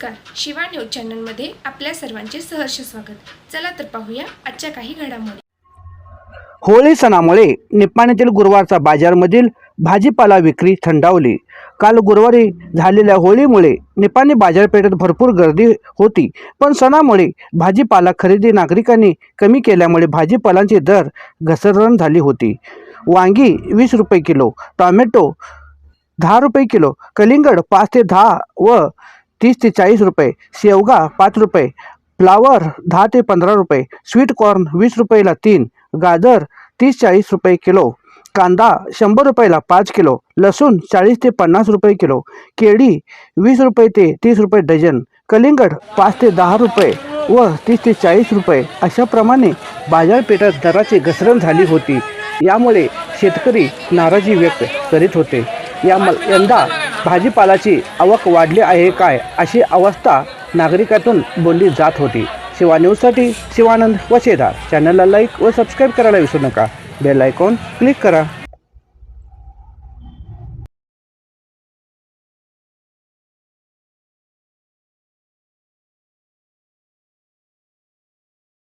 Shiva news चॅनलमध्ये आपल्या सर्वांचे सहर्ष स्वागत. चला तर पाहूया आजच्या काही घडामोडी. होळी सणामुळे निपाणीतील गुरुवारचा बाजारमधील भाजीपाला विक्री थंडावली. काल गुरुवारी झालेल्या होळीमुळे निपाणी बाजारपेठेत भरपूर गर्दी होती पण सणामुळे भाजीपाला खरेदी नागरिकांनी कमी केल्यामुळे भाजीपालांचे दर घसरण झाली होती. वांगी वीस रुपये किलो टॉमॅटो दहा रुपये किलो कलिंगड पाच ते दहा व तीस ते चाळीस रुपये शेवगा पाच रुपये फ्लावर दहा ते पंधरा रुपये स्वीट कॉर्न वीस रुपयाला तीन गाजर तीस चाळीस रुपये किलो कांदा शंभर रुपयाला पाच किलो लसूण चाळीस ते पन्नास रुपये किलो केळी वीस रुपये ते तीस रुपये डझन कलिंगड पाच ते दहा रुपये व तीस ते चाळीस रुपये अशाप्रमाणे बाजारपेठात दराची घसरण झाली होती. यामुळे शेतकरी नाराजी व्यक्त करीत होते. या यंदा भाजीपालाची आवक वाढली आहे काय अशी अवस्था नागरिकातून बोलली जात होती. शिवा न्यूजसाठी शिवानंद वसेदार चॅनलला लाईक व सबस्क्राईब करायला विसरू नका. बेल आयकॉन क्लिक करा.